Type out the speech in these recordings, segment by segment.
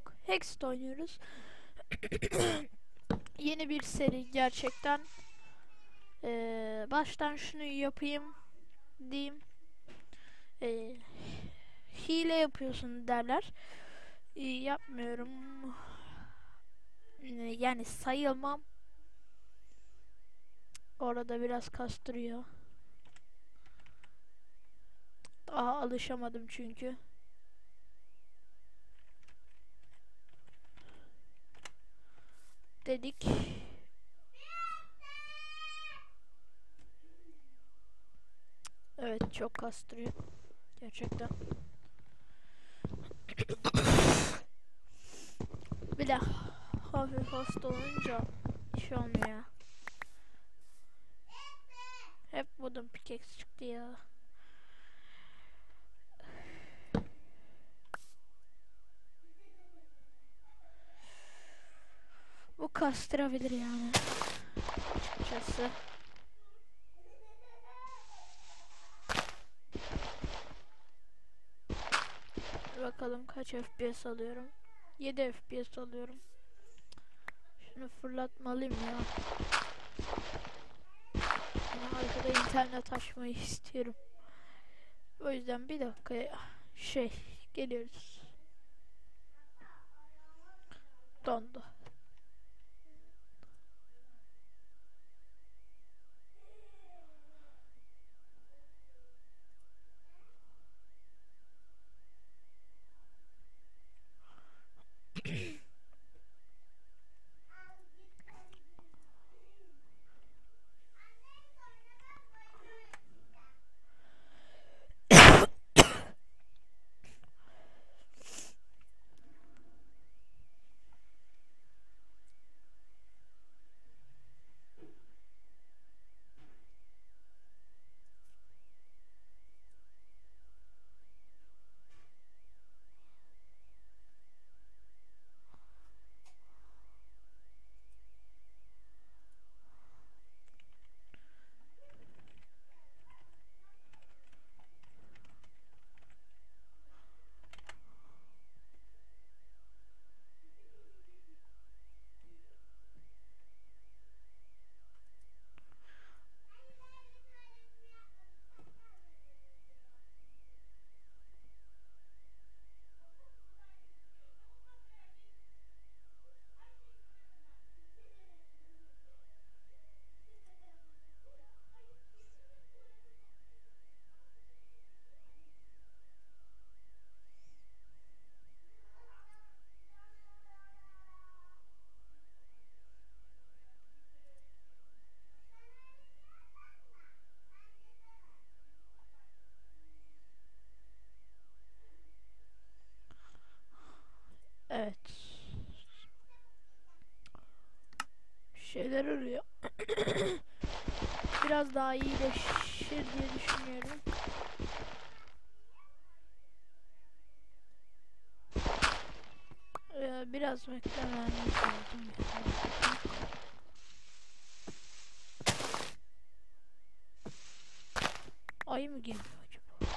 yok. Hext oynuyoruz. Yeni bir seri gerçekten. Ee, baştan şunu yapayım diyeyim. Ee, hile yapıyorsun derler. Ee, yapmıyorum. Ee, Yani sayılmam. Orada biraz kastırıyor. Daha alışamadım çünkü. Dedik. Evet çok kastırıyor. Gerçekten. Bir de hafif hasta olunca iş olmuyor. Hep wooden pickaxe çıktı ya. Bu kastırabilir yani. Açıkçası. Bakalım kaç FPS alıyorum. 7 FPS alıyorum. Şunu fırlatmalıyım ya. Yani arkada internet açmayı istiyorum. O yüzden bir dakika şey geliyoruz. Dondu. Şeyler oluyor. Biraz daha iyileşir diye düşünüyorum. Ee, biraz beklememiz lazım. Ay mı geliyor acaba?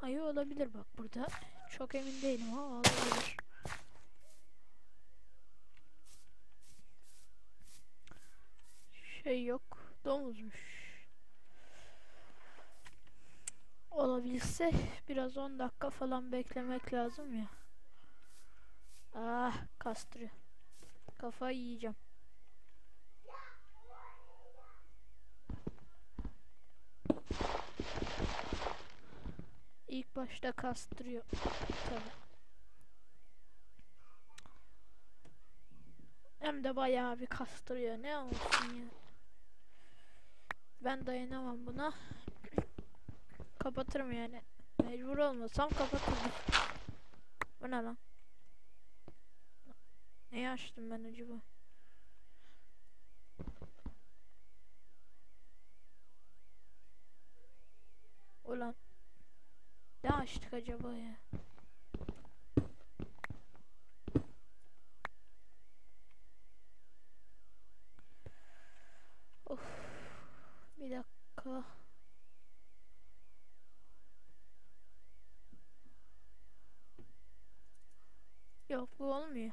Ayı olabilir bak burada. Çok emin değilim ama olabilir. Şey yok. Domuzmuş. Olabilse biraz 10 dakika falan beklemek lazım ya. Ah kastırıyor. Kafayı yiyeceğim. İlk başta kastırıyor. Tabii. Hem de bayağı bir kastırıyor. Ne olsun ya. Ben dayanamam buna. Kapatırım yani. Mecbur olmasam kapatırım. Bu ne lan? Neyi açtım ben acaba? Ulan. Ne açtık acaba ya? Of. Bir dakika. Yok bu olmuyor.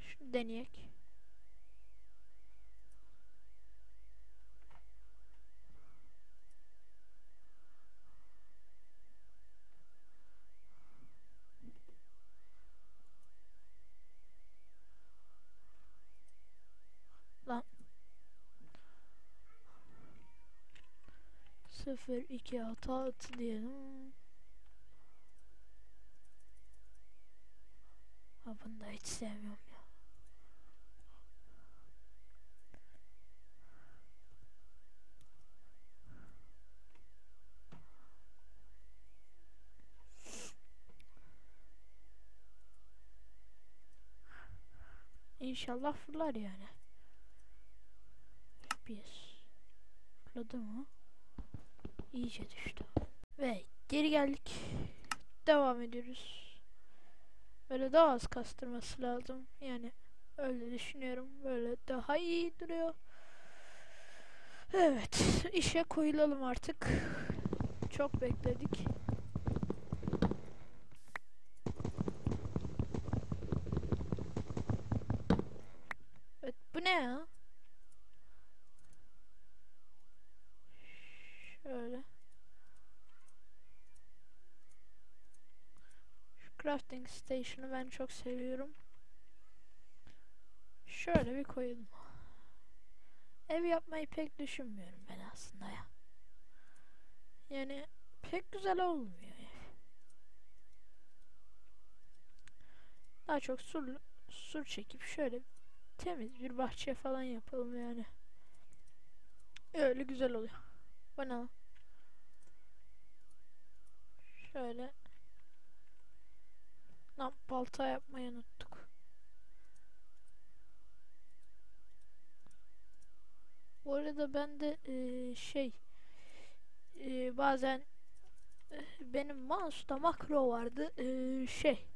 Şunu deneyek. Lan. 0 2 hata atı diyelim. Bunu da hiç sevmiyorum ya. İnşallah fırlar yani. Bir. Fırladı mı? İyice düştü. Ve geri geldik. Devam ediyoruz. Böyle daha az kastırması lazım. Yani öyle düşünüyorum. Böyle daha iyi duruyor. Evet. işe koyulalım artık. Çok bekledik. Evet, bu ne ya? Şöyle. Şu crafting station'ı ben çok seviyorum. Şöyle bir koyalım. Ev yapmayı pek düşünmüyorum ben aslında ya. Yani pek güzel olmuyor ev. Daha çok sur, sur çekip şöyle temiz bir bahçe falan yapalım yani. Öyle güzel oluyor. Bana şöyle Lan balta yapmayı unuttuk. Bu arada ben de eee, şey eee, bazen eh, benim mouse'da makro vardı eee, şey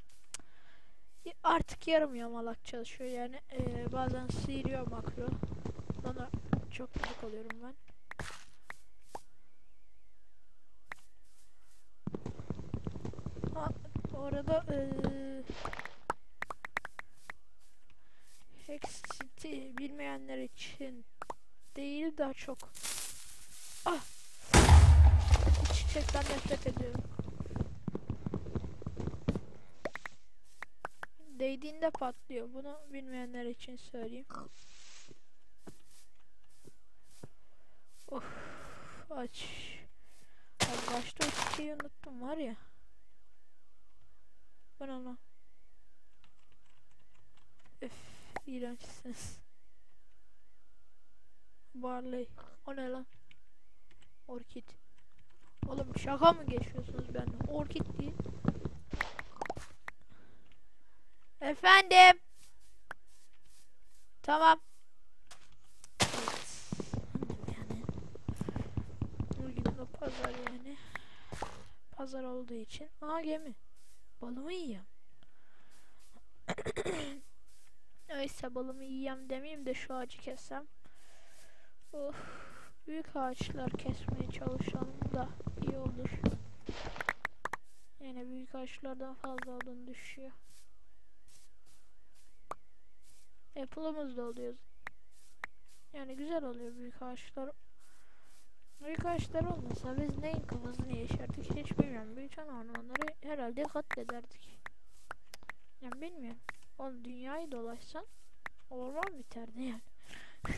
artık yarım yamalak çalışıyor yani eee, bazen sıyırıyor makro bana çok gıcık oluyorum ben bu arada eee Hex City bilmeyenler için değil daha çok. Ah! Çiçekten nefret ediyorum. Değdiğinde patlıyor. Bunu bilmeyenler için söyleyeyim. Of aç. Başta o çiçeği unuttum var ya ben ona öf iğrençsiniz Barley. O ne lan? Orkid. Oğlum şaka mı geçiyorsunuz benimle? Orkid değil. Efendim. Tamam. Bugün de pazar yani. Pazar olduğu için. Aa gemi. Balımı yiyeyim. Neyse balımı yiyeyim demeyeyim de şu ağacı kessem. Of, büyük ağaçlar kesmeye çalışalım da iyi olur. Yine büyük ağaçlardan fazla odun düşüyor. Apple'ımız da oluyor. Yani güzel oluyor büyük ağaçlar. Büyük ağaçlar olmasa biz neyin kafasını yaşardık hiç bilmiyorum. Büyük ormanları herhalde katlederdik. Yani bilmiyorum. Oğlum dünyayı dolaşsan orman biterdi yani.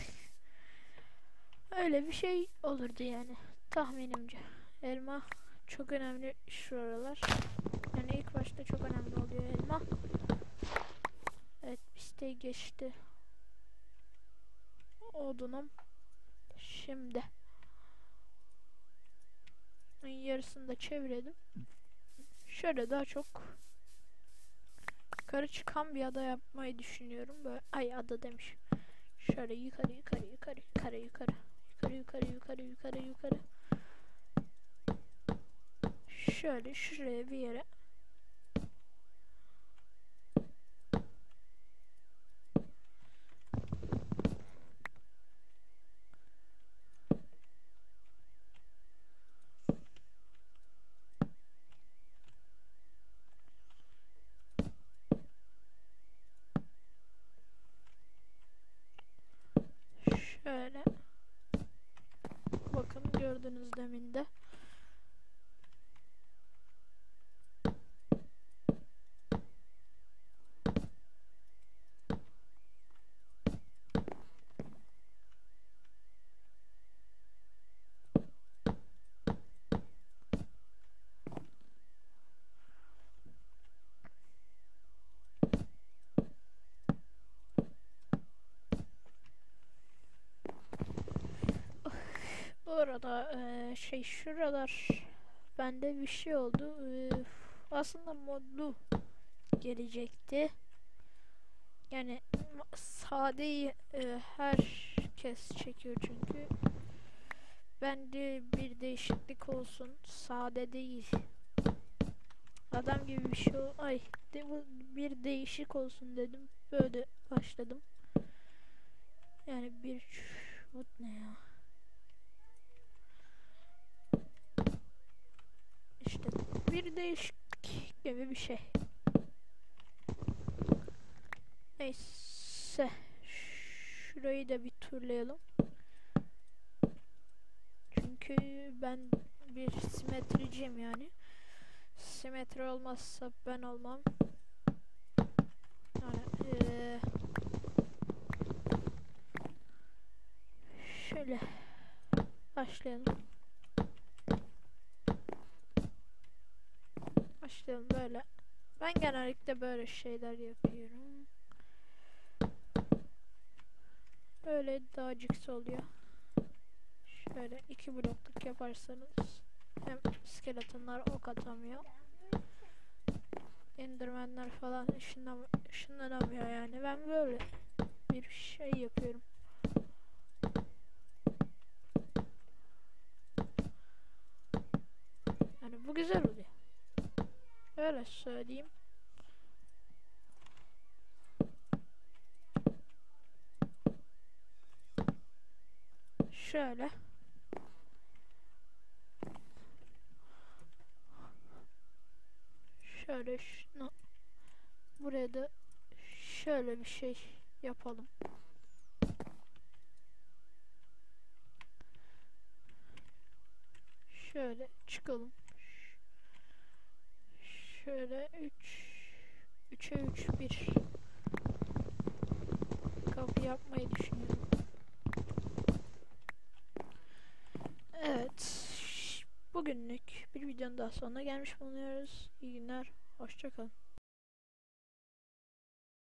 Öyle bir şey olurdu yani tahminimce. Elma çok önemli şu aralar. Yani ilk başta çok önemli oluyor elma. Evet piste geçti. Odunum şimdi. Yarısını da çevirdim. Şöyle daha çok yukarı çıkan bir ada yapmayı düşünüyorum. Böyle ay ada demiş. Şöyle yukarı yukarı yukarı yukarı yukarı yukarı yukarı yukarı yukarı yukarı şöyle şuraya bir yere Şöyle. Bakın gördünüz deminde. Bu arada eee, şey şuralar bende bir şey oldu. Eee, aslında modlu gelecekti. Yani sadeyi eee, herkes çekiyor çünkü. Bende bir değişiklik olsun. Sade değil. Adam gibi bir şey ol- Ay de, bu bir değişik olsun dedim. Böyle başladım. Yani bir bu ne ya? İşte bir değişik gibi bir şey. Neyse. Şurayı da bir turlayalım. Çünkü ben bir simetriciyim yani. Simetri olmazsa ben olmam. Yani eee, şöyle başlayalım. Başlayalım böyle. Ben genellikle böyle şeyler yapıyorum. Böyle daha cix oluyor. Şöyle iki blokluk yaparsanız hem skeletonlar ok atamıyor. Endermanler falan ışınlam ışınlanamıyor yani. Ben böyle bir şey yapıyorum. Yani bu güzel oluyor. Öyle söyleyeyim. Şöyle. Şöyle şunu buraya da şöyle bir şey yapalım. Şöyle çıkalım. Şöyle 3 3'e 3 bir kapı yapmayı düşünüyorum. Evet. Bugünlük bir videonun daha sonuna gelmiş bulunuyoruz. İyi günler. Hoşçakalın.